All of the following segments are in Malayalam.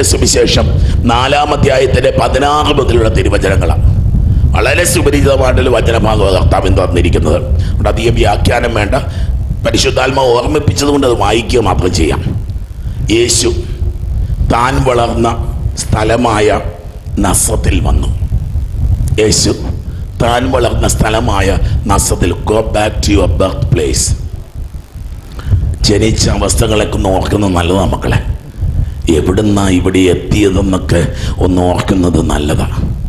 ലൂക്കായുടെ സുവിശേഷം. നാലാം അധ്യായത്തിന്റെ പതിനാറ് മുതലുള്ള തിരുവചനങ്ങളാണ്. വളരെ സുപരിചിതമായിട്ടുള്ള വചനഭാഗം കർത്താവിൻ തന്നിരിക്കുന്നത്. അവിടെ അധികം വ്യാഖ്യാനം വേണ്ട. പരിശുദ്ധാത്മ ഓർമ്മിപ്പിച്ചതുകൊണ്ട് അത് വായിക്കുക മാത്രം ചെയ്യാം. യേശു താൻ വളർന്ന സ്ഥലമായ നസത്തിൽ വന്നു. യേശു താൻ വളർന്ന സ്ഥലമായ നസത്തിൽ go back to your birth place ജനിച്ച അവസ്ഥകളൊക്കെ നോക്കുന്നത് നല്ലതാണ് മക്കളെ. എവിടുന്നാ ഇവിടെ എത്തിയതെന്നൊക്കെ ഒന്ന് ഓർക്കുന്നത് നല്ലതാണ്.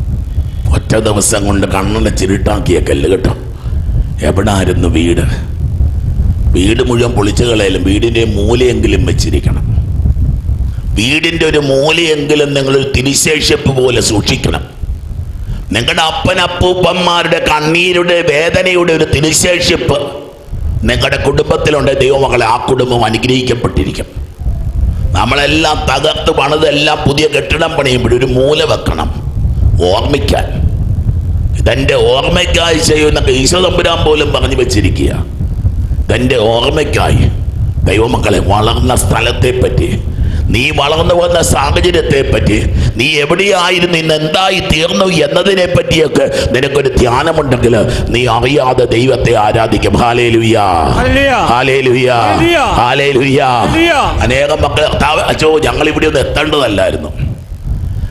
ഒറ്റ ദിവസം കൊണ്ട് കണ്ണിനെ ചിരുട്ടാക്കിയ കല്ല് കേട്ടോ. എവിടായിരുന്നു വീട്? വീട് മുഴുവൻ പൊളിച്ചു കളയാലും വീടിന്റെ മൂലയെങ്കിലും വെച്ചിരിക്കണം. വീടിന്റെ ഒരു മൂലയെങ്കിലും നിങ്ങൾ തിരിശേഷിപ്പ് പോലെ സൂക്ഷിക്കണം. നിങ്ങളുടെ അപ്പനപ്പൂപ്പന്മാരുടെ കണ്ണീരുടെ വേദനയുടെ ഒരു തിരിശേഷിപ്പ് നിങ്ങളുടെ കുടുംബത്തിലുണ്ട്. ദൈവമകളെ ആ കുടുംബം അനുഗ്രഹിക്കപ്പെട്ടിരിക്കും. നമ്മളെല്ലാം തകർത്ത് പണിതെല്ലാം പുതിയ കെട്ടിടം പണിയുമ്പോൾ ഒരു മൂല വെക്കണം. ഓർമ്മിക്കാൻ. ഇതെന്റെ ഓർമ്മയ്ക്കായി ചെയ്യുന്ന ഈശ്വതമ്പുരാൻ പോലും പറഞ്ഞു വെച്ചിരിക്കുക. ഇതെന്റെ ഓർമ്മയ്ക്കായി. ദൈവമക്കളെ വളർന്ന സ്ഥലത്തെ പറ്റി നീ വളർന്നു വന്ന സാഹചര്യത്തെ പറ്റി നീ എവിടെയായിരുന്നു ഇന്ന് എന്തായി തീർന്നു എന്നതിനെ പറ്റിയൊക്കെ നിനക്കൊരു ധ്യാനമുണ്ടെങ്കിൽ നീ അറിയാതെ ദൈവത്തെ ആരാധിക്കും. അനേകം മക്കൾ അച്ഛോ ഞങ്ങൾ ഇവിടെ ഒന്ന് എത്തേണ്ടതല്ലായിരുന്നു.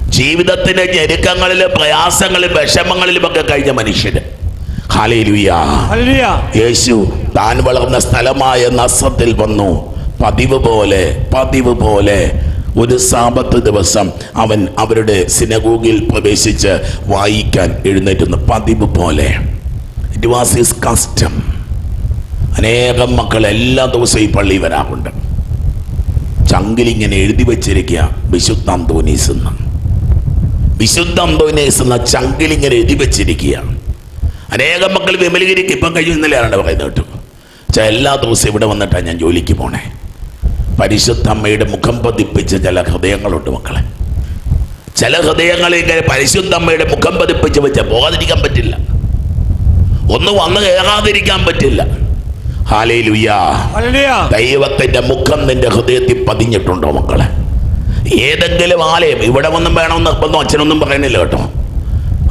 ജീവിതത്തിന്റെ ഞെരുക്കങ്ങളിലും പ്രയാസങ്ങളിലും വിഷമങ്ങളിലും ഒക്കെ കഴിഞ്ഞ മനുഷ്യന്. യേശു താൻ വളർന്ന സ്ഥലമായ നസത്തിൽ വന്നു. പതിവ് പോലെ പതിവ് പോലെ ഒരു സാപത്ത് ദിവസം അവൻ അവരുടെ സിനഗോഗിൽ പ്രവേശിച്ച് വായിക്കാൻ എഴുന്നേറ്റുന്നു പതിവ് പോലെ. ഇറ്റ് വാസ് ഹിസ് കസ്റ്റം അനേകം മക്കൾ എല്ലാ ദിവസവും ഈ പള്ളി വരാറുണ്ട്. ചങ്കിലിങ്ങനെ എഴുതി വച്ചിരിക്കുക വിശുദ്ധ അന്തോനീസ് എന്ന്. വിശുദ്ധ അന്തോനീസ് എന്ന ചങ്കിലിങ്ങനെ എഴുതി വച്ചിരിക്കുക. അനേകം മക്കൾ വിമലീകരിക്കും. ഇപ്പം കഴിഞ്ഞു ഇന്നലെയാണ് പറയുന്നത് കേട്ടോ. എല്ലാ ദിവസവും ഇവിടെ വന്നിട്ടാണ് ഞാൻ ജോലിക്ക് പോണേ. പരിശുദ്ധ അമ്മയുടെ മുഖം പതിപ്പിച്ച ചില ഹൃദയങ്ങളുണ്ട് മക്കളെ. ചില ഹൃദയങ്ങളിൽ ഇങ്ങനെ പരിശുദ്ധ അമ്മയുടെ മുഖം പതിപ്പിച്ച് വെച്ച പോകാതിരിക്കാൻ പറ്റില്ല. ഒന്ന് വന്ന് കയറാതിരിക്കാൻ പറ്റില്ല. ദൈവത്തിന്റെ മുഖം നിന്റെ ഹൃദയത്തിൽ പതിഞ്ഞിട്ടുണ്ടോ മക്കളെ? ഏതെങ്കിലും ആലയം ഇവിടെ ഒന്നും വേണമെന്ന് നിർബന്ധം അച്ഛനൊന്നും പറയണില്ല കേട്ടോ.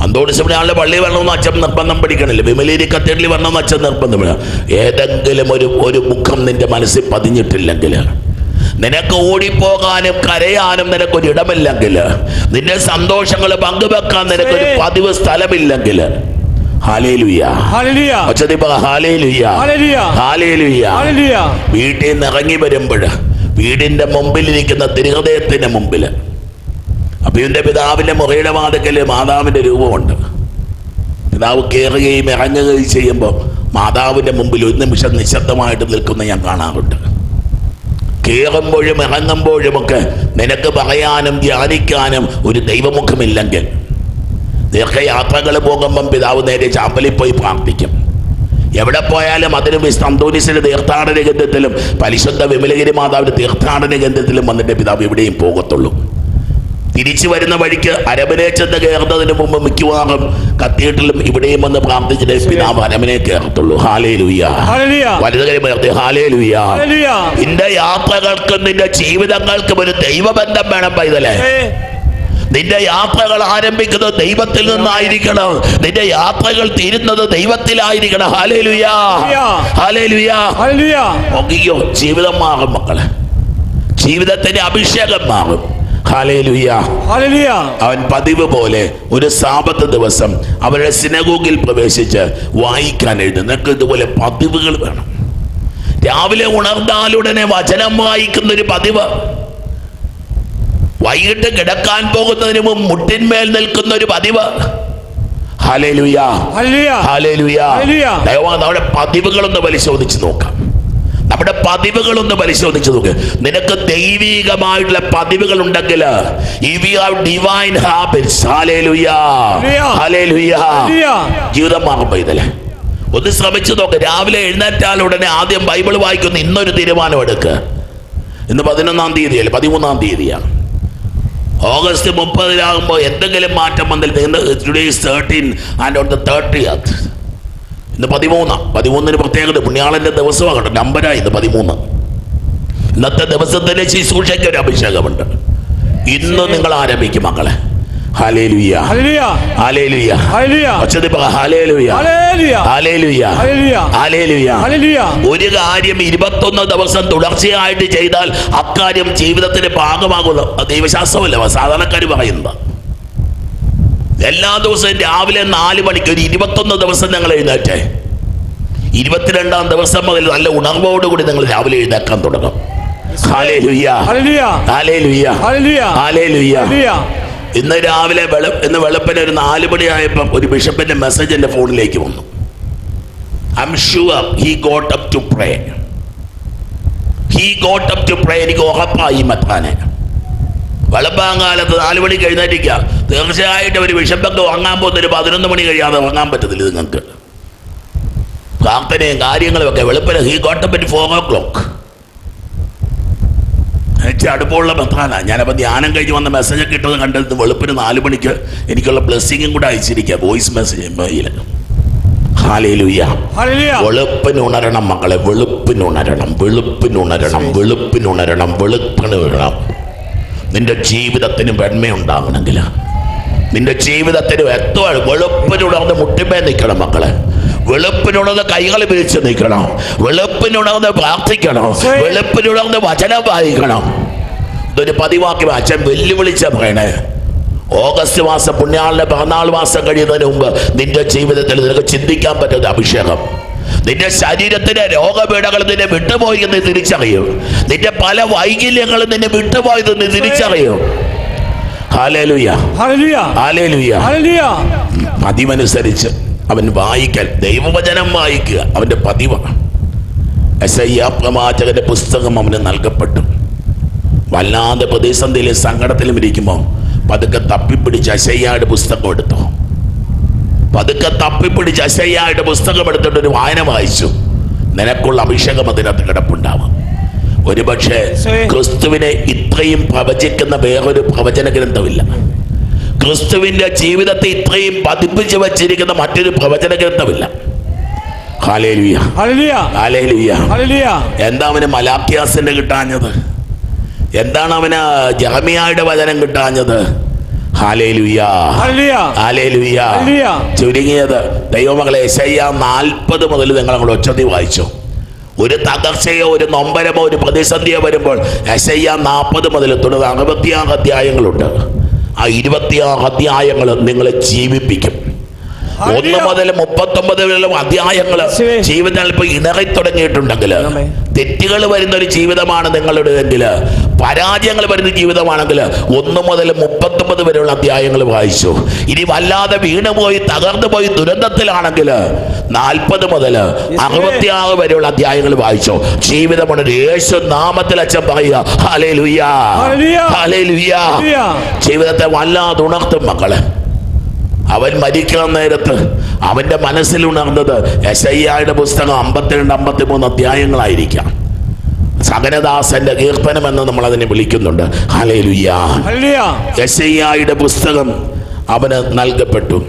അന്തോട് ആളുടെ പള്ളി വരണമെന്ന് അച്ഛൻ നിർബന്ധം പഠിക്കണില്ല വിമലേരി കത്തീഡ്രലി വരണമെന്ന് അച്ഛൻ നിർബന്ധം ഏതെങ്കിലും ഒരു ഒരു മുഖം നിന്റെ മനസ്സിൽ പതിഞ്ഞിട്ടില്ലെങ്കിൽ നിനക്ക് ഓടിപ്പോകാനും കരയാനും നിനക്കൊരു ഇടമില്ലെങ്കിൽ നിന്റെ സന്തോഷങ്ങൾ പങ്കുവെക്കാൻ നിനക്കൊരു പതിവ് സ്ഥലമില്ലെങ്കിൽ. വീട്ടിൽ നിന്ന് ഇറങ്ങി വരുമ്പോൾ വീടിന്റെ മുമ്പിലിരിക്കുന്ന തിരുഹൃദയത്തിന് മുമ്പിൽ. ഇതിന്റെ പിതാവിന്റെ മുറിയുടെ വാതിക്കൽ മാതാവിന്റെ രൂപമുണ്ട്. പിതാവ് കയറുകയും ഇറങ്ങുകയും ചെയ്യുമ്പോൾ മാതാവിന്റെ മുമ്പിൽ ഒരു നിമിഷം നിശബ്ദമായിട്ട് നിൽക്കുന്ന ഞാൻ കാണാറുണ്ട്. കയറുമ്പോഴും ഇറങ്ങുമ്പോഴുമൊക്കെ നിനക്ക് പറയാനും ധ്യാനിക്കാനും ഒരു ദൈവമുഖമില്ലെങ്കിൽ ദീർഘയാത്രകൾ പോകുമ്പം പിതാവ് നേരെ ചാമ്പലിൽ പോയി പ്രാർത്ഥിക്കും. എവിടെ പോയാലും അതിനും അന്തോനിസിന്റെ തീർത്ഥാടന കേന്ദ്രത്തിലും പരിശുദ്ധ വിമലഗിരി മാതാവിന്റെ തീർത്ഥാടന കേന്ദ്രത്തിലും വന്നിട്ട് പിതാവ് എവിടെയും പോകത്തുള്ളൂ. തിരിച്ചു വരുന്ന വഴിക്ക് അരമനെ ചെന്ന് കയറുന്നതിന് മുമ്പ് മിക്കവാറും കത്തീഡ്രലും ഇവിടെയും വന്ന് പ്രാർത്ഥിച്ചിട്ട് പിതാവ് അരമനെ കയറത്തുള്ളൂ. ഹാലേ ലുയ്യ ഹല്ലേലൂയ. വലുതുകരി മലർത്തി ഹാലേ ലുയ്യ നിന്റെ യാത്രകൾക്കും നിന്റെ ജീവിതങ്ങൾക്കും ഒരു ദൈവബന്ധം വേണം പൈതലേ. നിന്റെ യാത്രകൾ ആരംഭിക്കുന്നത് ദൈവത്തിൽ നിന്നായിരിക്കണം. നിന്റെ യാത്രകൾ തീരുന്നത് ദൈവത്തിലായിരിക്കണം. ഹാലേ ലുയാ ഹാലേ ലുയാ ജീവിതം മാറും മക്കളെ. ജീവിതത്തിന്റെ അഭിഷേകം മാറും. അവൻ പതിവ് പോലെ ഒരു സാപത്ത് ദിവസം അവരുടെ സിനഗോഗിൽ പ്രവേശിച്ച് വായിക്കാൻ എഴുതും. നിങ്ങൾക്ക് ഇതുപോലെ പതിവുകൾ വേണം. രാവിലെ ഉണർന്നാലുടനെ വചനം വായിക്കുന്ന ഒരു പതിവ്. വൈകിട്ട് കിടക്കാൻ പോകുന്നതിന് മുമ്പ് മുട്ടിന്മേൽ നിൽക്കുന്ന ഒരു പതിവ് നമ്മുടെ പതിവുകളൊന്ന് പരിശോധിച്ച് നോക്കാം. അവിടെ പതിവുകളൊന്ന് പരിശോധിച്ചു നോക്ക്. നിനക്ക് ദൈവികമായിട്ടുള്ള പതിവുകൾ ഉണ്ടെങ്കിൽ if you have divine habits hallelujah hallelujah. ജീവിതം ഇതല്ലേ ഒന്ന് ശ്രമിച്ചു നോക്ക്. രാവിലെ എഴുന്നേറ്റാൽ ഉടനെ ആദ്യം ബൈബിൾ വായിക്കുന്ന ഇന്നൊരു തീരുമാനം എടുക്കുക ഇന്ന് പതിനൊന്നാം തീയതിയല്ലേ? പതിമൂന്നാം തീയതിയാണ്. ഓഗസ്റ്റ് മുപ്പതിലാകുമ്പോൾ എന്തെങ്കിലും മാറ്റം വന്നിൽ today is thirteen and on the thirtieth ഇന്ന് പതിമൂന്ന്. പതിമൂന്നിന് പ്രത്യേകത പുണ്യാളന്റെ ദിവസമാണ് കേട്ടോ. നമ്പരായി ഇന്ന് പതിമൂന്ന്. ഇന്നത്തെ ദിവസത്തിലെ ശുശ്രൂഷയ്ക്ക് ഒരു അഭിഷേകമുണ്ട്. ഇന്ന് നിങ്ങൾ ആരംഭിക്കും മക്കളെ. ഒരു കാര്യം ഇരുപത്തൊന്ന് ദിവസം തുടർച്ചയായിട്ട് ചെയ്താൽ അക്കാര്യം ജീവിതത്തിന് ഭാഗമാകുന്നു ദൈവശാസ്ത്രമല്ല സാധാരണക്കാർ പറയുന്നത്. എല്ലാ ദിവസവും രാവിലെ നാല് മണിക്ക് ഒരു ഇരുപത്തൊന്ന് ദിവസം ഞങ്ങൾ എഴുന്നേറ്റേ. ഇരുപത്തിരണ്ടാം ദിവസം മുതൽ നല്ല ഉണർവോടുകൂടി നിങ്ങൾ രാവിലെ എഴുന്നേക്കാൻ തുടങ്ങും. ഇന്ന് രാവിലെ വെളു ഇന്ന് വെളുപ്പിന് ഒരു നാല് മണിയായപ്പം ഒരു ബിഷപ്പിന്റെ മെസ്സേജ് എന്റെ ഫോണിലേക്ക് വന്നു. I am sure he got up to pray he got up to pray എനിക്ക് ഉറപ്പായി മത്താനെ. വെളുപ്പാങ്കാലത്ത് നാല് മണി കഴിഞ്ഞിരിക്കുക തീർച്ചയായിട്ടും ഒരു വിഷമ്പൊക്കെ വാങ്ങാൻ പോകുന്ന ഒരു പതിനൊന്ന് മണി കഴിയാതെ വാങ്ങാൻ പറ്റത്തില്ല നിങ്ങൾക്ക്. പ്രാർത്ഥനയും കാര്യങ്ങളും ഒക്കെ വെളുപ്പിന് he got up four o'clock എനിക്ക് അടുപ്പമുള്ള ബന്ധമാണ് ഞാനപ്പോൾ ധ്യാനം കഴിഞ്ഞ് വന്ന മെസ്സേജ് ഒക്കെ ഇട്ടത് കണ്ടത് വെളുപ്പിന് നാല് മണിക്ക് എനിക്കുള്ള ബ്ലെസ്സിങ്ങും കൂടെ അയച്ചിരിക്കുക. Voice message mail hallelujah hallelujah വെളുപ്പിന് ഉണരണം മക്കളെ വെളുപ്പിനുണരണം വെളുപ്പിനുണരണം വെളുപ്പിനുണരണം വെളുപ്പിന് നിന്റെ ജീവിതത്തിന് വെണ്മയുണ്ടാകണമെങ്കിൽ. നിന്റെ ജീവിതത്തിന് എത്ര വെളുപ്പിനുണർന്ന് മുട്ടിമേ നിൽക്കണം മക്കളെ. വെളുപ്പിനുണർന്ന് കൈകൾ പിരിച്ച് നിൽക്കണം. വെളുപ്പിനുണർന്ന് പ്രാർത്ഥിക്കണം. വെളുപ്പിനുണർന്ന് വചനം വായിക്കണം. ഇതൊരു പതിവാക്കി അച്ഛൻ വെല്ലുവിളിച്ച പറയണേ. ഓഗസ്റ്റ് മാസം പുണ്യാളിന്റെ പതിനാല് മാസം കഴിയുന്നതിന് മുമ്പ് നിന്റെ ജീവിതത്തിൽ നിനക്ക് ചിന്തിക്കാൻ പറ്റുന്ന അഭിഷേകം. നിന്റെ ശരീരത്തിലെ രോഗപീഠകൾ നിന്നെ വിട്ടുപോയി എന്ന് തിരിച്ചറിയും. നിന്റെ പല വൈകല്യങ്ങളും നിന്നെ വിട്ടുപോയത് നീ തിരിച്ചറിയും. പതിവനുസരിച്ച് അവൻ വായിക്കൽ ദൈവവചനം വായിക്കുക അവന്റെ പതിവാണ് എസ് ഐ പ്രവാചകന്റെ പുസ്തകം അവന് നൽകപ്പെട്ടു. വല്ലാതെ പ്രതിസന്ധിയിലും സങ്കടത്തിലും ഇരിക്കുമ്പോൾ പതുക്കെ തപ്പിപ്പിടിച്ച് അശയ്യായുടെ പുസ്തകം എടുത്തു. പതുക്കെ തപ്പിപ്പിടിച്ച് അശയ്യായുടെ പുസ്തകം എടുത്തിട്ട് ഒരു വായന വായിച്ചു. നിനക്കുള്ള അഭിഷേകം അതിനകത്ത് കിടപ്പുണ്ടാവും. ഒരുപക്ഷെ ക്രിസ്തുവിനെ ഇത്രയും പ്രവചിക്കുന്ന വേറൊരു പ്രവചന ഗ്രന്ഥമില്ല. ക്രിസ്തുവിന്റെ ജീവിതത്തെ ഇത്രയും പതിപ്പിച്ച് വച്ചിരിക്കുന്ന മറ്റൊരു പ്രവചന ഗ്രന്ഥമില്ല. എന്താ അവന് മലാഖ്യാസിന്റെ കിട്ടാഞ്ഞത്? എന്താണ് അവന് ജഹമിയായുടെ വചനം കിട്ടാഞ്ഞത്? ചുരുങ്ങിയത്. ദൈവമകളെ എസയ്യ നാൽപ്പത് മുതൽ നിങ്ങൾ അങ്ങോട്ട് ഒച്ചതി വായിച്ചു. ഒരു തകർച്ചയോ ഒരു നൊമ്പരമോ ഒരു പ്രതിസന്ധിയോ വരുമ്പോൾ എസയ്യ നാൽപ്പത് മുതൽ തുടർന്ന് അറുപത്തിയാറ് അധ്യായങ്ങളുണ്ട്. ആ ഇരുപത്തിയാറ് അധ്യായങ്ങൾ നിങ്ങളെ ജീവിപ്പിക്കും. ഒന്ന് മുതൽ മുപ്പത്തൊമ്പത് വരെയുള്ള അധ്യായങ്ങൾ. ജീവിതത്തിൽ ഇപ്പൊ ഇണറി തുടങ്ങിയിട്ടുണ്ടെങ്കിൽ തെറ്റുകൾ വരുന്ന ഒരു ജീവിതമാണ് നിങ്ങളുടേതെങ്കിൽ പരാജയങ്ങൾ വരുന്ന ജീവിതമാണെങ്കിൽ ഒന്ന് മുതൽ മുപ്പത്തൊമ്പത് വരെയുള്ള അധ്യായങ്ങൾ വായിച്ചു. ഇനി വല്ലാതെ വീണുപോയി തകർന്നു പോയി ദുരന്തത്തിലാണെങ്കിൽ നാൽപ്പത് മുതൽ അറുപത്തിയാറ് വരെയുള്ള അധ്യായങ്ങൾ വായിച്ചു. ജീവിതമാണ് യേശു നാമത്തിൽ അച്ഛൻ പറയുക ഹാലേ ലുയ്യ ഹല്ലേലൂയ. ഹാലേ ലുയ്യ ജീവിതത്തെ വല്ലാതെ ഉണർത്തും മക്കളെ. അവൻ മരിക്കാൻ നേരത്ത് അവന്റെ മനസ്സിലുണർന്നത് യശയ്യായുടെ പുസ്തകം അമ്പത്തിരണ്ട് അമ്പത്തിമൂന്ന് അധ്യായങ്ങളായിരിക്കാം. സകനദാസന്റെ കീർത്തനം എന്ന് നമ്മൾ അതിനെ വിളിക്കുന്നുണ്ട് യശയ്യായുടെ പുസ്തകം അവന് നൽകപ്പെട്ടു.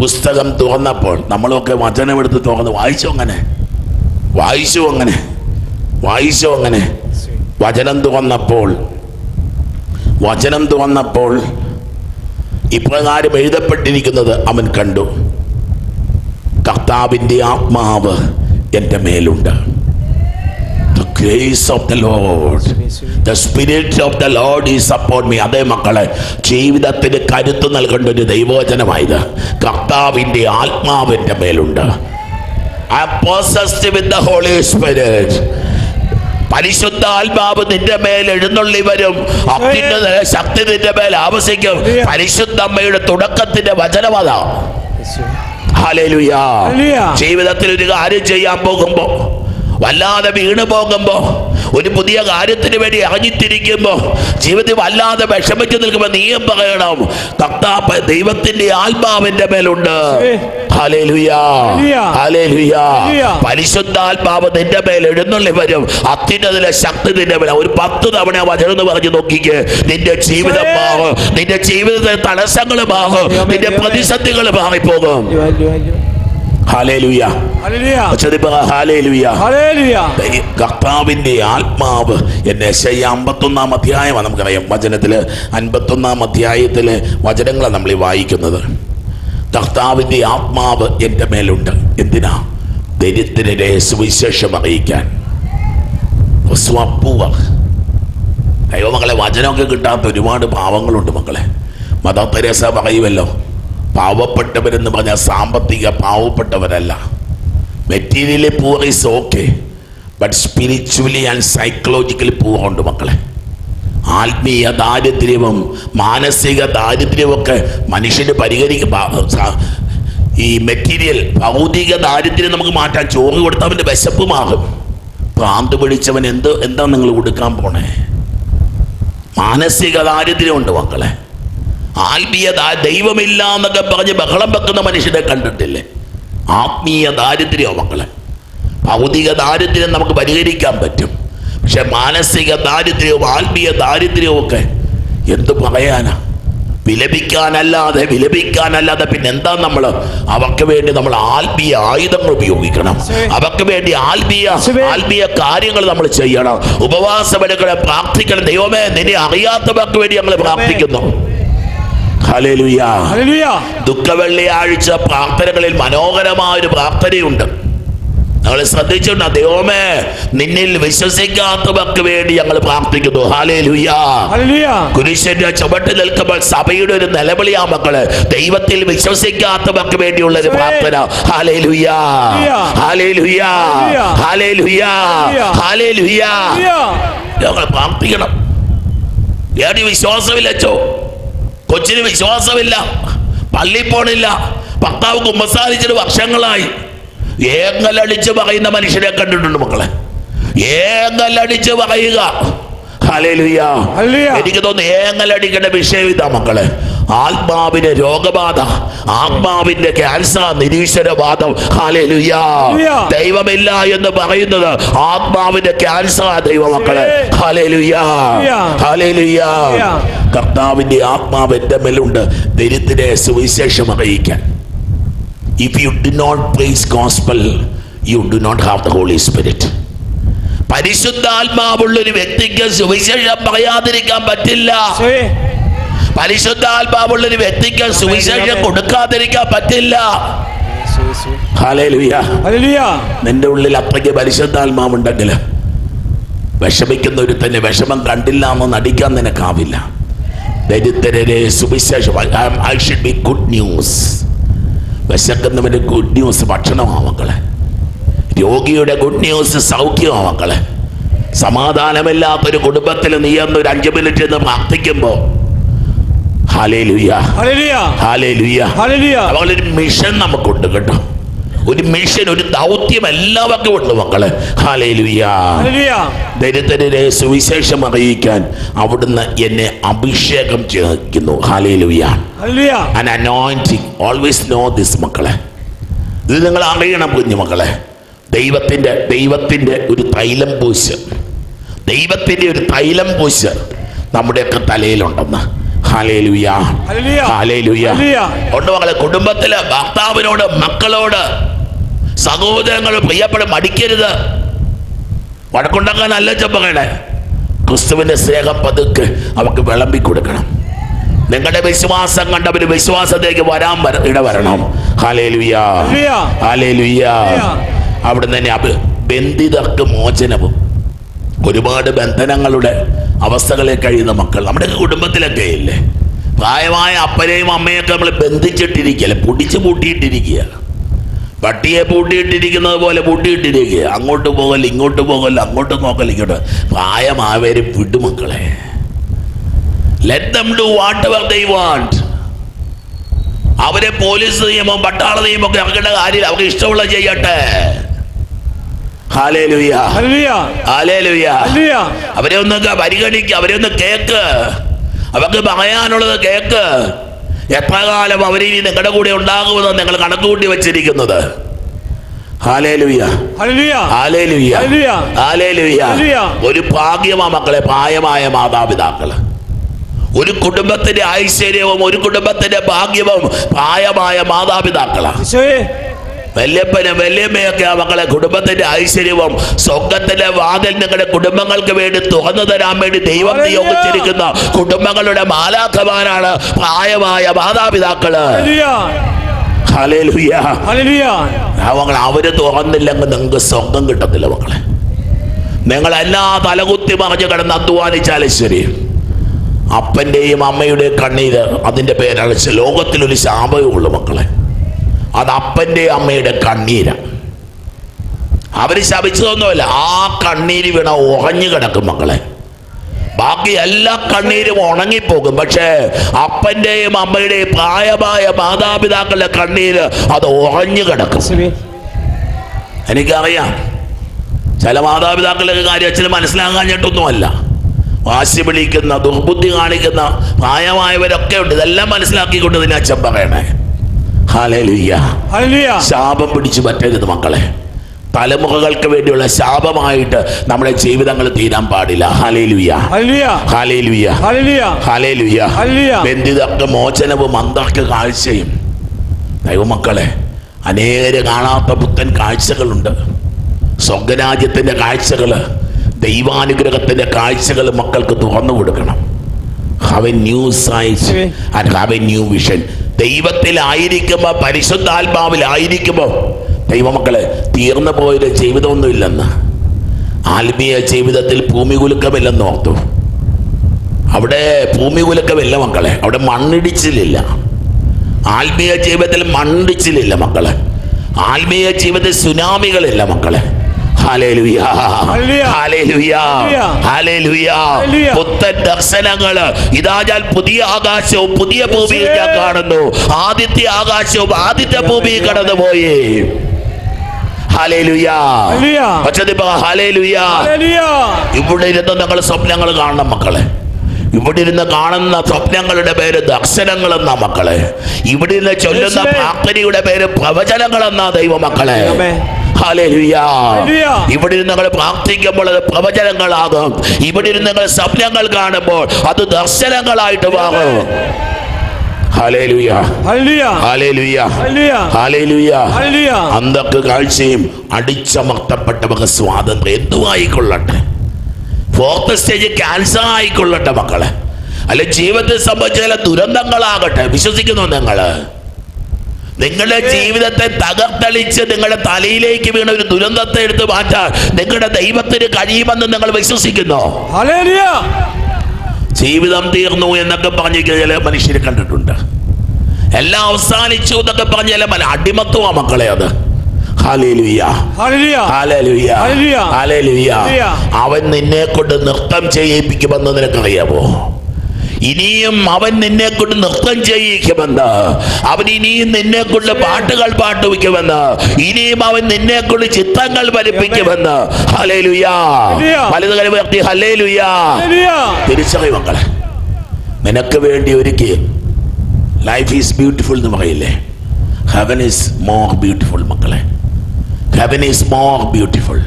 പുസ്തകം തുറന്നപ്പോൾ നമ്മളൊക്കെ വചനമെടുത്ത് തുറന്ന് വായിച്ചു അങ്ങനെ? വായിച്ചു അങ്ങനെ? വായിച്ചു അങ്ങനെ? വചനം തുറന്നപ്പോൾ വചനം തുറന്നപ്പോൾ ഇപ്രകാരം എഴുതപ്പെട്ടിരിക്കുന്നത് അവൻ കണ്ടു കർത്താവിന്റെ ആത്മാവ് എന്റെ മേലുണ്ട് grace of the Lord. The spirit of the Lord is upon me. അതേ മക്കളെ ജീവിതത്തിന് കരുത്ത് നൽകേണ്ട ഒരു ദൈവവചനമായത് കർത്താവിന്റെ ആത്മാവിന്റെ മേലുണ്ട് I am with the Holy Holy പരിശുദ്ധാത്മാവ് നിന്റെ മേൽ എഴുന്നള്ളി വരും. അഗ്നിന്റെ ശക്തി നിന്റെ മേൽ ആവശ്യിക്കും പരിശുദ്ധ അമ്മയുടെ തുടക്കത്തിന്റെ വചനമത. ജീവിതത്തിൽ ഒരു കാര്യം ചെയ്യാൻ പോകുമ്പോ വല്ലാതെ വീണു പോകുമ്പോ ഒരു പുതിയ കാര്യത്തിന് വേണ്ടി ഇറങ്ങിത്തിരിക്കുമ്പോ ജീവിതം വല്ലാതെ വിഷമിച്ചു നിൽക്കുമ്പോൾ നീയും പറയണം കർത്താവ് ദൈവത്തിന്റെ ആത്മാവിന്റെ മേലുണ്ട്. പരിശുദ്ധാത്മാവ് നിന്റെ മേൽ എഴുന്നള്ളി വരും. അത്യുന്നതിലെ ശക്തി നിന്റെ മേലെ ഒരു പത്ത് തവണ വചനം പറഞ്ഞു നോക്കിക്ക്. നിന്റെ ജീവിതം മാറും. നിന്റെ ജീവിതത്തിലെ തടസ്സങ്ങൾ മാറും. നിന്റെ പ്രതിസന്ധികൾ മാറിപ്പോകും. കർത്താവിന്റെ ആത്മാവ് എന്നെ അമ്പത്തൊന്നാം അധ്യായമാണ് നമുക്കറിയാം. വചനത്തിൽ അൻപത്തൊന്നാം അധ്യായത്തിലെ വചനങ്ങളാണ് നമ്മൾ ഈ വായിക്കുന്നത്. കർത്താവിന്റെ ആത്മാവ് എന്റെ മേലുണ്ട്. എന്തിനാ? ദരിദ്രരെ സുവിശേഷം അറിയിക്കാൻ. അയ്യോ മക്കളെ വചനമൊക്കെ കിട്ടാത്ത ഒരുപാട് പാവങ്ങളുണ്ട് മക്കളെ. മദർ തെരേസ പറയുമല്ലോ പാവപ്പെട്ടവരെന്ന് പറഞ്ഞാൽ സാമ്പത്തിക പാവപ്പെട്ടവരല്ല. Materially poor is okay but spiritually and psychologically poor ഉണ്ട് മക്കളെ. ആത്മീയ ദാരിദ്ര്യവും മാനസിക ദാരിദ്ര്യമൊക്കെ മനുഷ്യന് പരിഹരിക്കും ഈ മെറ്റീരിയൽ ഭൗതിക ദാരിദ്ര്യം നമുക്ക് മാറ്റാൻ ചോറ് കൊടുത്തവന്റെ വിശപ്പ് മാറും. പ്രാന്ത് പിടിച്ചവൻ എന്ത് എന്താ നിങ്ങൾ കൊടുക്കാൻ പോണേ? മാനസിക ദാരിദ്ര്യമുണ്ട് മക്കളെ. ആത്മീയ ദാ- ദൈവമില്ല എന്നൊക്കെ പറഞ്ഞ് ബഹളം വെക്കുന്ന മനുഷ്യരെ കണ്ടിട്ടില്ലേ? ആത്മീയ ദാരിദ്ര്യമോ മക്കളെ? ഭൗതിക ദാരിദ്ര്യം നമുക്ക് പരിഹരിക്കാൻ പറ്റും. പക്ഷെ മാനസിക ദാരിദ്ര്യവും ആത്മീയ ദാരിദ്ര്യവും ഒക്കെ എന്തു പറയാനാ? വിലപിക്കാനല്ലാതെ വിലപിക്കാനല്ലാതെ പിന്നെ എന്താ നമ്മൾ അവർക്ക് വേണ്ടി നമ്മൾ ആത്മീയ ആയുധങ്ങൾ ഉപയോഗിക്കണം. അവർക്ക് വേണ്ടി ആത്മീയ ആത്മീയ കാര്യങ്ങൾ നമ്മൾ ചെയ്യണം. ഉപവാസമെടുക്കണം പ്രാർത്ഥിക്കണം. ദൈവമേ നിന്നെ അറിയാത്തവർക്ക് വേണ്ടി നമ്മൾ പ്രാർത്ഥിക്കുന്നു. ദുഃഖവെള്ളിയാഴ്ച പ്രാർത്ഥനകളിൽ മനോഹരമായ ഒരു പ്രാർത്ഥനയുണ്ട് ഞങ്ങൾ ശ്രദ്ധിച്ചിട്ടുണ്ട് ദൈവമേ നിന്നിൽ വിശ്വസിക്കാത്തവർക്ക് വേണ്ടി ഞങ്ങൾ പ്രാർത്ഥിക്കുന്നു. കുരിശന്റെ ചുമട്ട് നിൽക്കുമ്പോൾ സഭയുടെ ഒരു നിലവിളിയാ മക്കൾ. ദൈവത്തിൽ വിശ്വസിക്കാത്തവർക്ക് വേണ്ടിയുള്ള ഒരു പ്രാർത്ഥന. ഞങ്ങൾ പ്രാർത്ഥിക്കണം. ഏടി വിശ്വാസമില്ലച്ചോ? കൊച്ചിന് വിശ്വാസമില്ല പള്ളി പോണില്ല ഭർത്താവ് കുമ്പസാരിച്ചിട്ട് വർഷങ്ങളായി ഏങ്ങലടിച്ച് പറയുന്ന മനുഷ്യരെ കണ്ടിട്ടുണ്ട് മക്കളെ ഏങ്ങലടിച്ച് പറയുക. എനിക്ക് തോന്നുന്നു ഏങ്ങലടിക്കേണ്ട വിഷയം ഇതാ മക്കളെ. ആത്മാവിന്റെ രോഗബാധ ആത്മാവിന്റെ ക്യാൻസർ നിരീശ്വരവാദം. ഹാലേലുയാ. ദൈവമില്ല എന്ന് പറയുന്നത് ആത്മാവിന്റെ ക്യാൻസർ ദൈവമക്കളെ മക്കളെ. ഹാലേലുയാ കർത്താവിന്റെ ആത്മാവ് എന്റെ മേലുണ്ട്. ദരിദ്രരെ സുവിശേഷം അറിയിക്കാൻ. If you do not place gospel you do not have the Holy Spirit പരിശുദ്ധാത്മാവുള്ള ഒരു വ്യക്തിക്ക് സുവിശേഷം പറയാതിരിക്കാൻ പറ്റില്ല. പരിശുദ്ധാത്മാവുള്ള ഒരു വ്യക്തിക്ക് സുവിശേഷം കൊടുക്കാതിരിക്കാൻ പറ്റില്ല. നിന്റെ ഉള്ളിൽ അത്രയ്ക്ക് പരിശുദ്ധാത്മാവുണ്ടെങ്കിൽ വിഷമിക്കുന്ന ഒരു തന്നെ വിഷമം കണ്ടില്ല എന്ന് നടിക്കാൻ നിനക്കാവില്ല. ദരിദ്രരെ സുവിശേഷം I should be good news വിശക്കുന്നവന്റെ good news ഭക്ഷണമാവങ്ങളെ രോഗിയുടെ ഗുഡ് ന്യൂസ് സൗഖ്യമാണ് മക്കളെ സമാധാനമില്ലാത്തൊരു കുടുംബത്തിൽ നീ എന്ന് ഒരു അഞ്ചു മിനിറ്റ് എന്ന് പ്രാർത്ഥിക്കുമ്പോ ഒരു മിഷൻ നമുക്കുണ്ട് കേട്ടോ. ഒരു മിഷൻ ഒരു ദൗത്യം എല്ലാവർക്കും ഉണ്ട് മക്കളെ. ദരിദ്രരെ സുവിശേഷം അറിയിക്കാൻ അവിടുന്ന് എന്നെ അഭിഷേകം ചെയ്യുന്നു ഹാലേലുയാൻ ഓൾവേസ് നോ ദിസ് മക്കളെ. ഇത് നിങ്ങൾ അറിയണം കുഞ്ഞു മക്കളെ ദൈവത്തിന്റെ ദൈവത്തിന്റെ ഒരു തൈലം പൂശ്. ദൈവത്തിന്റെ ഒരു തൈലം പൂശ്. നമ്മുടെയൊക്കെ തലയിലുണ്ടെന്ന്. ഉണ്ട് കുടുംബത്തിൽ ഭർത്താവിനോട് മക്കളോട്. സഹോദരങ്ങൾ പ്രിയപ്പെടും മടിക്കരുത്. വഴക്കുണ്ടാക്കാനല്ല ചെമ്പകളെ ക്രിസ്തുവിന്റെ സ്നേഹം പതുക്കെ അവർക്ക് വിളമ്പി കൊടുക്കണം. നിങ്ങളുടെ വിശ്വാസം കണ്ടവര് വിശ്വാസത്തേക്ക് വരാൻ ഇടവരണം. ഹാലേ ലുയാ ഹാലേ ഹല്ലേലൂയ. അവിടെ തന്നെ ബന്ധിതർക്ക് മോചനവും. ഒരുപാട് ബന്ധനങ്ങളുടെ അവസ്ഥകളെ കഴിയുന്ന മക്കൾ. നമ്മുടെ കുടുംബത്തിലൊക്കെ ഇല്ലേ? പ്രായമായ അപ്പനെയും അമ്മയൊക്കെ നമ്മൾ ബന്ധിച്ചിട്ടിരിക്കുകയല്ലേ? പൊടിച്ച് പൂട്ടിയിട്ടിരിക്കുക പട്ടിയെ പൂട്ടിയിട്ടിരിക്കുന്നത് പോലെ പൂട്ടിയിട്ടിരിക്കുക അങ്ങോട്ട് പോകല്ല ഇങ്ങോട്ട് പോകല്ല അങ്ങോട്ട് നോക്കല്ല ഇങ്ങോട്ട്. പ്രായമായവരെ വിട്ടു മക്കളെ. അവരെ പോലീസ് നിയമം പട്ടാള നിയമം ഒക്കെ അവരുടെ കാര്യം അവർക്ക് ഇഷ്ടമുള്ള ചെയ്യട്ടെ ഹാലേലുയ ഹല്ലേലൂയ ഹാലേലുയ ഹല്ലേലൂയ അവരെ ഒന്ന് പരിഗണിക്ക അവരെ ഒന്ന് കേക്ക്. അവർക്ക് പറയാനുള്ളത് കേക്ക്. എത്ര കാലം അവരിനി നിങ്ങളുടെ കൂടെ ഉണ്ടാകുമെന്ന് നിങ്ങൾ കണക്കുകൂട്ടി വെച്ചിരിക്കുന്നത്. ഒരു ഭാഗ്യമാ മക്കളെ പ്രായമായ മാതാപിതാക്കൾ. ഒരു കുടുംബത്തിന്റെ ഐശ്വര്യവും ഒരു കുടുംബത്തിന്റെ ഭാഗ്യവും പ്രായമായ മാതാപിതാക്കളാ. ഈശോയെ. വല്യപ്പനും വല്യമ്മയൊക്കെ ആ മക്കളെ കുടുംബത്തിന്റെ ഐശ്വര്യവും സ്വർഗത്തിലെ വാതിൽ നിങ്ങളുടെ കുടുംബങ്ങൾക്ക് വേണ്ടി തുറന്നു തരാൻ വേണ്ടി ദൈവം. നിയോഗിച്ചിരിക്കുന്ന കുടുംബങ്ങളുടെ മാലാഖമാരാണ് പ്രായമായ മാതാപിതാക്കൾ. മക്കളെ അവർ തുറന്നില്ലെങ്കിൽ നിങ്ങൾക്ക് സ്വർഗം കിട്ടത്തില്ല മക്കളെ നിങ്ങൾ എല്ലാ തലകുത്തി മറിഞ്ഞ് കിടന്ന് അധ്വാനിച്ചാലും ശരി. അപ്പന്റെയും അമ്മയുടെയും കണ്ണീര് അതിന്റെ പേരാണ് ലോകത്തിലൊരു ശാപമേ ഉള്ളൂ മക്കളെ. അത് അപ്പന്റെ അമ്മയുടെ കണ്ണീരാണ് അവർ ശപിച്ചതൊന്നുമല്ല ആ കണ്ണീര് വീണ ഉറഞ്ഞു കിടക്കും മക്കളെ. ബാക്കി എല്ലാ കണ്ണീരും ഉണങ്ങിപ്പോകും പക്ഷേ അപ്പന്റെയും അമ്മയുടെയും പ്രായമായ മാതാപിതാക്കളുടെ കണ്ണീര് അത് ഉറഞ്ഞു കിടക്കും. എനിക്കറിയാം. ചില മാതാപിതാക്കളുടെ കാര്യം അച്ഛന് മനസ്സിലാകാഞ്ഞിട്ടൊന്നുമല്ല വാശി വിളിക്കുന്ന ദുർബുദ്ധി കാണിക്കുന്ന പ്രായമായവരൊക്കെ ഉണ്ട്. ഇതെല്ലാം മനസ്സിലാക്കിക്കൊണ്ട് തന്നെ അച്ഛൻ പറയണേ. ശാപം പിടിച്ചു പറ്റരുത് മക്കളെ. തലമുറകൾക്ക് വേണ്ടിയുള്ള ശാപമായിട്ട് നമ്മുടെ ജീവിതങ്ങൾ തീരാൻ പാടില്ല. ബന്ധിതർക്ക് മോചനവും അന്തർക്ക് കാഴ്ചയും. ദൈവമക്കളെ അനേകര് കാണാത്ത പുത്തൻ കാഴ്ചകളുണ്ട്. സ്വർഗരാജ്യത്തിന്റെ കാഴ്ചകൾ ദൈവാനുഗ്രഹത്തിന്റെ കാഴ്ചകൾ മക്കൾക്ക് തുറന്നു കൊടുക്കണം. Have a new size and have a new vision ദൈവത്തിലായിരിക്കുമ്പോൾ പരിശുദ്ധാത്മാവിലായിരിക്കുമ്പോൾ ദൈവമക്കളെ തീർന്നു പോയൊരു ജീവിതമൊന്നുമില്ലെന്ന്. ആത്മീയ ജീവിതത്തിൽ ഭൂമി കുലുക്കമില്ലെന്ന് ഓർത്തു. അവിടെ ഭൂമി കുലുക്കമില്ല മക്കളെ. അവിടെ മണ്ണിടിച്ചിലില്ല. ആത്മീയ ജീവിതത്തിൽ മണ്ണിടിച്ചിലില്ല മക്കളെ. ആത്മീയ ജീവിതത്തിൽ സുനാമികളില്ല മക്കളെ. പുത്തൻ ദർശനങ്ങൾ ഇതാ ഞാൻ പുതിയ ആകാശവും പുതിയ ഭൂമിയും ഞാൻ കാണുന്നു. ആദ്യത്തെ ആകാശവും ആദ്യത്തെ ഭൂമിയും കടന്നുപോയി. ഇവിടെ ഇരുന്ന് നിങ്ങൾ സ്വപ്നങ്ങൾ കാണണം മക്കളെ. ഇവിടെ ഇരുന്ന് കാണുന്ന സ്വപ്നങ്ങളുടെ പേര് ദർശനങ്ങൾ എന്നാ മക്കളെ. ഇവിടെ ഇരുന്ന് ചൊല്ലുന്ന പ്രാർത്ഥനയുടെ പേര് പ്രവചനങ്ങൾ എന്നാ ദൈവ ഇവിടെ ഇരുന്ന് നിങ്ങൾ പ്രാർത്ഥിക്കുമ്പോൾ അത് പ്രവചനങ്ങളാകും. ഇവിടെ ഇരുന്ന് നിങ്ങൾ സ്വപ്നങ്ങൾ കാണുമ്പോൾ അത് ദർശനങ്ങളായിട്ട് മാറും. അന്തൊക്കെ കാഴ്ചയും അടിച്ചമർത്തപ്പെട്ടവർക്ക് സ്വാതന്ത്ര്യം എന്തുമായിക്കൊള്ളട്ടെ? ഫോർത്ത് സ്റ്റേജ് ക്യാൻസർ ആയിക്കൊള്ളട്ടെ മക്കളെ. അല്ലെ ജീവിതത്തെ സംബന്ധിച്ച ചില ദുരന്തങ്ങളാകട്ടെ. വിശ്വസിക്കുന്നു നിങ്ങൾ. നിങ്ങളുടെ ജീവിതത്തെ തകർത്തളിച്ച് നിങ്ങളുടെ തലയിലേക്ക് വീണ ഒരു ദുരന്തത്തെ എടുത്ത് മാറ്റാൻ നിങ്ങളുടെ ദൈവത്തിന് കഴിയുമെന്ന് നിങ്ങൾ വിശ്വസിക്കുന്നു. ജീവിതം തീർന്നു എന്നൊക്കെ പറഞ്ഞു ചില മനുഷ്യരെ കണ്ടിട്ടുണ്ട്. എല്ലാം അവസാനിച്ചു എന്നൊക്കെ പറഞ്ഞ ചില മല അടിമത്വമാ മക്കളെ അത്. അവൻ നിന്നെ കൊണ്ട് നൃത്തം ചെയ്യിപ്പിക്കുമെന്ന് നിനക്കറിയാമോ? ഇനിയും അവൻ നിന്നെ കൊണ്ട് നൃത്തം ചെയ്യിക്കുമെന്ന്. അവൻ ഇനിയും നിന്നെ കൊണ്ട് പാട്ടുകൾ പാട്ടുവയ്ക്കുമെന്ന് ഇനിയും അവൻ നിന്നെ കൊണ്ട് ചിത്രങ്ങൾ. വലുത് തിരിച്ചറി മക്കളെ. നിനക്ക് വേണ്ടി ഒരുക്കി. ലൈഫ് ഈസ് ബ്യൂട്ടിഫുൾ എന്ന് പറയില്ലേ? ഹെവൻ ഈസ് മോർ ബ്യൂട്ടിഫുൾ മക്കളെ. ഹെവൻ ഈസ് മോർ ബ്യൂട്ടിഫുൾ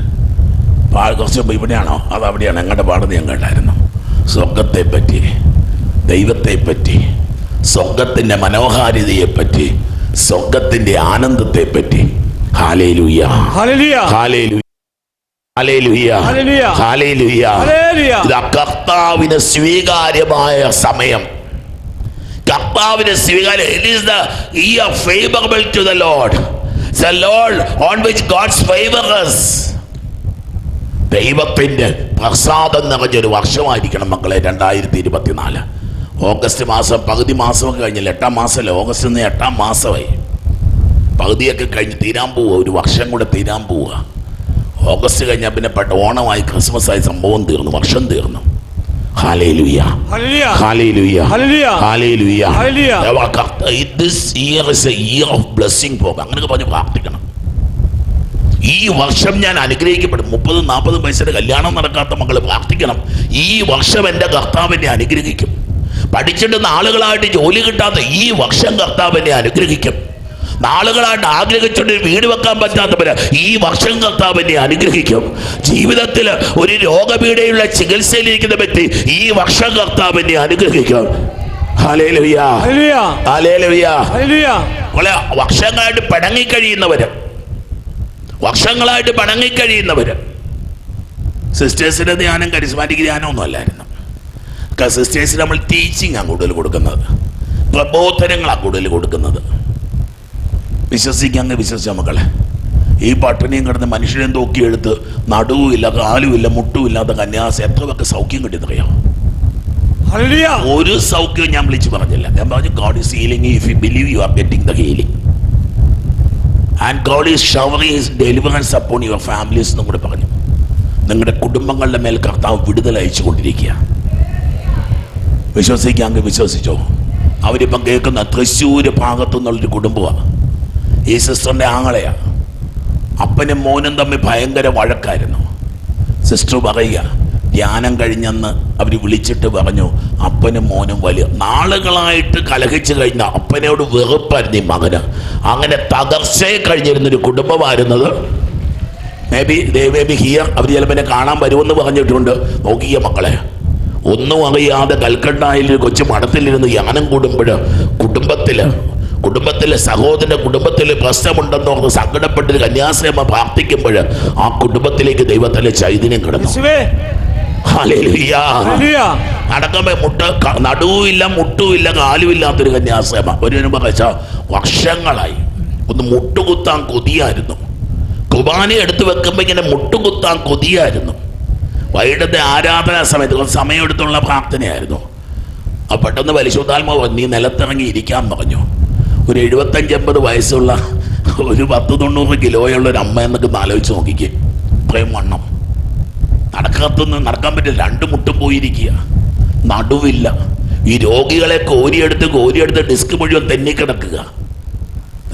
പാ കുറച്ച് ഇവിടെയാണോ? അത് അവിടെയാണ് എങ്ങോട്ട് പാടുന്നത് ഞാൻ കേട്ടായിരുന്നു. സ്വർഗത്തെ പറ്റി ദൈവത്തെ പറ്റി സ്വർഗത്തിന്റെ മനോഹാരിതയെപ്പറ്റി സ്വർഗത്തിന്റെ ആനന്ദത്തെപ്പറ്റി. ഹാലേലുയ്യ കർത്താവിന് സ്വീകാര്യമായ സമയം. കർത്താവിന് സ്വീകാര്യം. It is the year favourable to the Lord the Lord on which God's favours ദൈവത്തിന്റെ പ്രസാദം നിറഞ്ഞൊരു വർഷമായിരിക്കണം മക്കളെ രണ്ടായിരത്തി ഇരുപത്തിനാല്. ഓഗസ്റ്റ് മാസം പകുതി മാസമൊക്കെ കഴിഞ്ഞില്ല? എട്ടാം മാസമല്ലേ? ഓഗസ്റ്റ് നിന്ന് എട്ടാം മാസമായി. പകുതിയൊക്കെ കഴിഞ്ഞ് തീരാൻ പോവുക. ഒരു വർഷം കൂടെ തീരാൻ പോവുക. ഓഗസ്റ്റ് കഴിഞ്ഞാൽ പിന്നെ പെട്ട ഓണമായി ക്രിസ്മസ് ആയി സംഭവം തീർന്നു വർഷം തീർന്നു. പറഞ്ഞ് പ്രാർത്ഥിക്കണം. ഈ വർഷം ഞാൻ അനുഗ്രഹിക്കപ്പെടും. മുപ്പതും നാൽപ്പതും വയസ്സിന്റെ കല്യാണം നടക്കാത്ത മക്കൾ പ്രാർത്ഥിക്കണം. ഈ വർഷം എന്റെ കർത്താവിനെ അനുഗ്രഹിക്കും. പഠിച്ചിട്ട് നാളുകളായിട്ട് ജോലി കിട്ടാത്ത ഈ വർഷം കർത്താവിനെ അനുഗ്രഹിക്കും. നാളുകളായിട്ട് ആഗ്രഹിച്ചുകൊണ്ട് വീട് വെക്കാൻ പറ്റാത്തവര് ഈ വർഷം കർത്താവിനെ അനുഗ്രഹിക്കും. ജീവിതത്തിൽ ഒരു രോഗപീഠയുള്ള ചികിത്സയിലിരിക്കുന്ന വ്യക്തി ഈ വർഷം കർത്താവിനെ അനുഗ്രഹിക്കും. വർഷങ്ങളായിട്ട് പിണങ്ങിക്കഴിയുന്നവര്. വർഷങ്ങളായിട്ട് പിണങ്ങിക്കഴിയുന്നവര്. സിസ്റ്റേഴ്സിന്റെ ധ്യാനം കരിസ്മാറ്റിക് ധ്യാനം ഒന്നും അല്ലായിരുന്നു. സിസ്റ്റേഴ്സിന് നമ്മൾ ടീച്ചിങ് ആണ് കൂടുതൽ കൊടുക്കുന്നത്. പ്രബോധനങ്ങളാണ് കൂടുതൽ കൊടുക്കുന്നത്. വിശ്വസിക്കാങ്ങ് വിശ്വസിച്ച മക്കളെ. ഈ പട്ടിണിയും കിടന്ന് മനുഷ്യനെയും തൂക്കിയെടുത്ത് നടുവുമില്ല കാലുമില്ല മുട്ടുമില്ലാത്ത കന്യാസ് എത്രയൊക്കെ സൗഖ്യം കിട്ടിയെന്നറിയാം? ഒരു സൗഖ്യം ഞാൻ വിളിച്ചു പറഞ്ഞില്ല. ഞാൻ പറഞ്ഞു God is healing if you believe you are getting the healing and God is showering his deliverance upon your families എന്നും കൂടെ പറഞ്ഞു. നിങ്ങളുടെ കുടുംബങ്ങളുടെ മേൽ കർത്താവ് വിടുതൽ അയച്ചു കൊണ്ടിരിക്കുക വിശ്വസിക്കാമെങ്കിൽ വിശ്വസിച്ചോ. അവരിപ്പം കേൾക്കുന്ന തൃശ്ശൂർ ഭാഗത്തു നിന്നുള്ളൊരു കുടുംബമാണ് ഈ സിസ്റ്ററിന്റെ ആങ്ങളെയാണ് അപ്പനും മോനും തമ്മിൽ ഭയങ്കര വഴക്കായിരുന്നു. സിസ്റ്റർ പറയുക ധ്യാനം കഴിഞ്ഞെന്ന് അവർ വിളിച്ചിട്ട് പറഞ്ഞു അപ്പനും മോനും വലിയ നാളുകളായിട്ട് കലഹിച്ചു കഴിഞ്ഞ അപ്പനോട് വെറുപ്പായിരുന്നു ഈ മകന്. അങ്ങനെ തകർച്ചയെ കഴിഞ്ഞിരുന്നൊരു കുടുംബമായിരുന്നത്. May be they be here അവർ ചിലപ്പോൾ എന്നെ കാണാൻ വരുമെന്ന് പറഞ്ഞിട്ടുണ്ട്. നോക്കിയ മക്കളെ. ഒന്നും അറിയാതെ കൽക്കണ്ടായിൽ ഒരു കൊച്ചു മഠത്തിലിരുന്ന് യാനം കൂടുമ്പോൾ കുടുംബത്തിൽ കുടുംബത്തിലെ സഹോദരന്റെ കുടുംബത്തിൽ പ്രശ്നമുണ്ടെന്ന് സങ്കടപ്പെട്ട് കന്യാശ്രമ പ്രാർത്ഥിക്കുമ്പോൾ ആ കുടുംബത്തിലേക്ക് ദൈവത്തിലെ ചൈതന്യം കിടന്നു. അടക്കമേ മുട്ട നടുവില്ല മുട്ടുമില്ല കാലുമില്ലാത്തൊരു കന്യാശ്രമ ഒരു പറച്ച വർഷങ്ങളായി. ഒന്ന് മുട്ടുകുത്താൻ കൊതിയായിരുന്നു. കുർബാന എടുത്തു വെക്കുമ്പോ ഇങ്ങനെ മുട്ടുകുത്താൻ കൊതിയായിരുന്നു. വൈകിട്ടത്തെ ആരാധനാ സമയത്ത് കുറച്ച് സമയമെടുത്തുള്ള പ്രാർത്ഥനയായിരുന്നു. ആ പെട്ടെന്ന് പരിശുദ്ധാത്മാവ് നീ നിലത്തിറങ്ങി ഇരിക്കാൻ പറഞ്ഞു. ഒരു എഴുപത്തഞ്ച് എൺപത് വയസ്സുള്ള ഒരു പത്ത് തൊണ്ണൂറ് കിലോയുള്ള ഒരു അമ്മ എന്നൊക്കെ ആലോചിച്ച് നോക്കിക്കേ. ഇത്രയും വണ്ണം. നടക്കാത്തൊന്ന് നടക്കാൻ പറ്റില്ല. രണ്ട് മുട്ടും പോയിരിക്കുക. നടുവില്ല. ഈ രോഗികളെ കോരിയെടുത്ത് കോരിയെടുത്ത് ഡിസ്ക് മുഴുവൻ തെന്നിക്കിടക്കുക.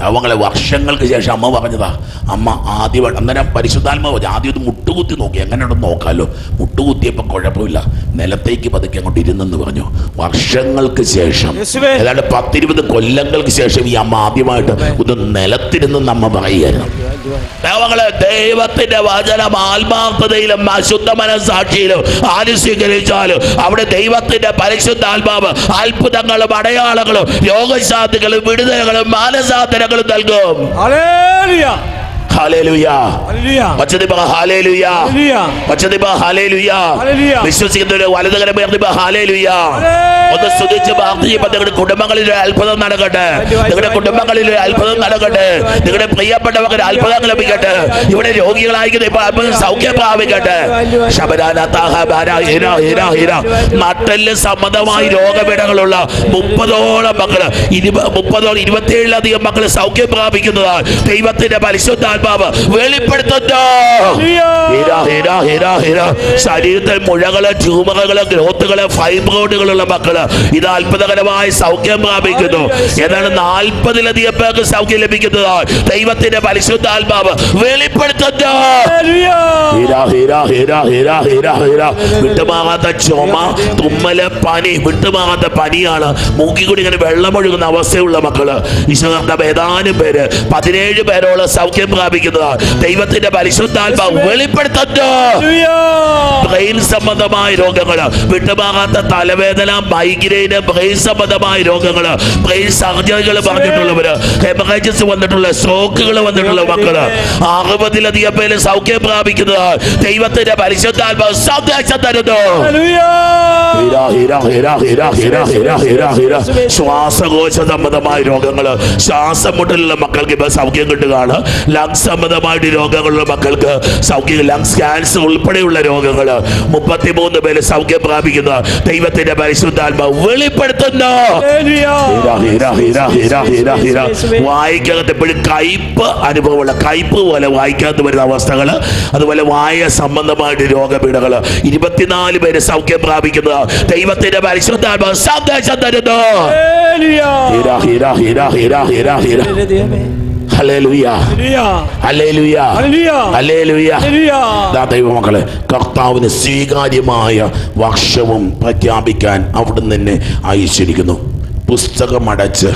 അവങ്ങളെ വർഷങ്ങൾക്ക് ശേഷം അമ്മ പറഞ്ഞതാ അമ്മ ആദ്യമായിട്ട് അന്നേരം പരിശുദ്ധാത്മ പറഞ്ഞു ആദ്യം ഒന്ന് മുട്ടുകുത്തി നോക്കി എങ്ങനെയുണ്ടെന്ന് നോക്കാമല്ലോ മുട്ടുകുത്തിയപ്പോൾ കുഴപ്പമില്ല. നിലത്തേക്ക് പതുക്കെ അങ്ങോട്ട് ഇരുന്നെന്ന് പറഞ്ഞു. വർഷങ്ങൾക്ക് ശേഷം. ഏതാണ്ട് പത്തിരുപത് കൊല്ലങ്ങൾക്ക് ശേഷം ഈ അമ്മ ആദ്യമായിട്ട് ഇത് നിലത്തിരുന്നെന്ന് അമ്മ പറയുകയായിരുന്നു. ദൈവങ്ങളെ ദൈവത്തിന്റെ വചനം ആത്മാർത്ഥതയിലും അശുദ്ധ മനസാക്ഷിയിലും ആര് സ്വീകരിച്ചാലും അവിടെ ദൈവത്തിന്റെ പരിശുദ്ധാത്മാവ് അത്ഭുതങ്ങളും അടയാളങ്ങളും രോഗശാന്തികളും വിടുതലുകളും മാനസാന്തരങ്ങളും നൽകും ഹല്ലേലൂയ വിശ്വസിക്കുന്നവര് വലതുകരം. ഒന്ന് സ്തുതിച്ച് നിങ്ങളുടെ കുടുംബങ്ങളിൽ അത്ഭുതം നടക്കട്ടെ നിങ്ങളുടെ കുടുംബങ്ങളിൽ അത്ഭുതം നടക്കട്ടെ നിങ്ങളുടെ പ്രിയപ്പെട്ടവർക്ക് അത്ഭുതം ലഭിക്കട്ടെ ഇവിടെ രോഗികളായിരിക്കുന്ന ഇപ്പോൾ അത്ഭുതം സൗഖ്യം പ്രാപിക്കട്ടെ നട്ടൽ സംബന്ധമായി രോഗപീഠങ്ങളുള്ള മുപ്പതോളം മക്കൾ. ഇരുപ മുപ്പതോളം ഇരുപത്തിയേഴിലധികം മക്കൾ സൗഖ്യം പ്രാപിക്കുന്നതാണ് ദൈവത്തിന്റെ പരിശുദ്ധാത്മാവ് വെളിപ്പെടുത്തുന്നു. ശരീരത്തെ ഹിര ഹിര ഹിര. ശരീരത്തിൽ മുഴകൾ ട്യൂമറുകൾ ഗ്രോത്തുകൾ ഫൈബ്രോയിഡുകളുള്ള മക്കൾ ഇത് അത്ഭുതകരമായി സൗഖ്യം പ്രാപിക്കുന്നു. എന്നാണ് നാൽപ്പതിലധികം പേർക്ക് സൗഖ്യം ലഭിക്കുന്നത്. ദൈവത്തിന്റെ പരിശുദ്ധാത്മാവ് വെളിപ്പെടുത്തുന്നു. ഹല്ലേലൂയ. ഹീര ഹീര ഹീര ഹീര ഹീര ഹീര. വിട്ടുമാകാത്ത ചുമ തുമ്മൽ പനി വിട്ടുമാകാത്ത പനിയാണ്. മൂക്കിക്കൂടി ഇങ്ങനെ വെള്ളമൊഴുകുന്ന അവസ്ഥയുള്ള മക്കൾ. ഈശ്വരന്റെ ഏതാനും പേര് പതിനേഴ് പേരോളം സൗഖ്യം പ്രാപിക്കുന്നതാണ് ദൈവത്തിന്റെ പരിശുദ്ധാത്മാവ് വെളിപ്പെടുത്തുന്നു ബ്രെയിൻ സംബന്ധമായ രോഗങ്ങൾ വിട്ടുമാകാത്ത തലവേദന മൈഗ്രെയിന് ബ്രെയിൻ സംബന്ധമായ രോഗങ്ങൾ ബ്രെയിൻ സർജറികൾ പറഞ്ഞിട്ടുള്ളവര് ഹെമറേജസ് വന്നിട്ടുള്ള സ്ട്രോക്കുകൾ വന്നിട്ടുള്ള മക്കൾ അറുപതിലധികം പേര് സൗഖ്യം പ്രാപിക്കുന്നത് ദൈവത്തിന്റെ പരിശുദ്ധാത്മാവ് സന്ദേശം തരുന്നു. ശ്വാസകോശ സംബന്ധമായ രോഗങ്ങൾ ശ്വാസം മുട്ടലുള്ള മക്കൾക്ക് ഇപ്പൊ സൗഖ്യം കിട്ടുകയാണ്. ലങ്സ് സംബന്ധമായിട്ട് രോഗങ്ങളുള്ള മക്കൾക്ക് സൗഖ്യം ലങ്സ് ക്യാൻസർ ഉൾപ്പെടെയുള്ള രോഗങ്ങൾ മുപ്പത്തിമൂന്ന് പേര് സൗഖ്യം പ്രാപിക്കുന്ന. ദൈവത്തിന്റെ പരിശുദ്ധാത്മ വെളിപ്പെടുത്തുന്നു. ഹല്ലേലൂയ. ഹീര, ഹീര, ഹീര, ഹീര, ഹീര, ഹീര. വായിക്കകത്ത് എപ്പോഴും കയ്പ് അനുഭവമുള്ള കയ്പ് പോലെ വായിക്കാത്ത വരുന്ന അവസ്ഥകൾ അതുപോലെ വായ സംബന്ധമായിട്ട് രോഗപീഠകൾ ഇരുപത്തിനാല് പേര് സൗഖ്യം പ്രാപിക്കുന്നത് ദൈവത്തിന്റെ പരിശുദ്ധാത്മ സന്ദേശം തരുന്നു. ദൈവമക്കളെ കർത്താവിന് സ്വീകാര്യമായ വർഷവും പ്രഖ്യാപിക്കാൻ അവിടുന്ന് തന്നെ അയച്ചിരിക്കുന്നു. പുസ്തകമടച്ച്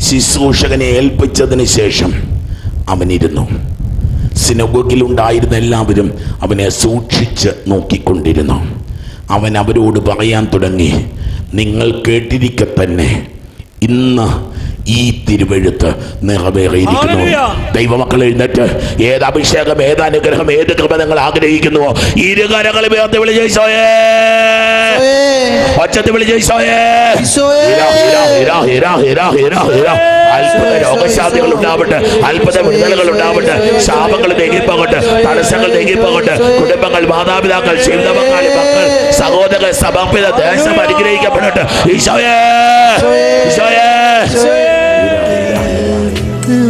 ശുശ്രൂഷകനെ ഏൽപ്പിച്ചതിന് ശേഷം അവനിരുന്നു. സിനഗോഗിലുണ്ടായിരുന്ന എല്ലാവരും അവനെ സൂക്ഷിച്ച് നോക്കിക്കൊണ്ടിരുന്നു. അവൻ അവരോട് പറയാൻ തുടങ്ങി നിങ്ങൾ കേട്ടിരിക്കെ തന്നെ ഇന്ന് ഈ തിരുവഴുത്ത് നിറവേറിയിരിക്കുന്നു. ദൈവമക്കൾ എഴുന്നേറ്റ്. ഏത് അഭിഷേകം ഏത് അനുഗ്രഹം ഏത് കൃപ നിങ്ങൾ ആഗ്രഹിക്കുന്നുവോ ഇരുകരങ്ങൾ ഉയർത്തി വിളിച്ചോയേ ഒച്ചത്ത് വിളിച്ചോയേ അത്ഭുത രോഗശാന്തികൾ ഉണ്ടാവട്ടെ അത്ഭുത വിടുതലുകൾ ഉണ്ടാവട്ടെ ശാപങ്ങൾ നീങ്ങിപ്പോകട്ടെ തടസ്സങ്ങൾ നീങ്ങിപ്പോകട്ടെ കുടുംബങ്ങൾ മാതാപിതാക്കൾ ജീവിത പങ്കാളി മക്കൾ സഹോദരങ്ങൾ സമർപ്പിത ദേശം അനുഗ്രഹിക്കപ്പെടട്ടെ. ഈശോയേ. ഈശോയേ.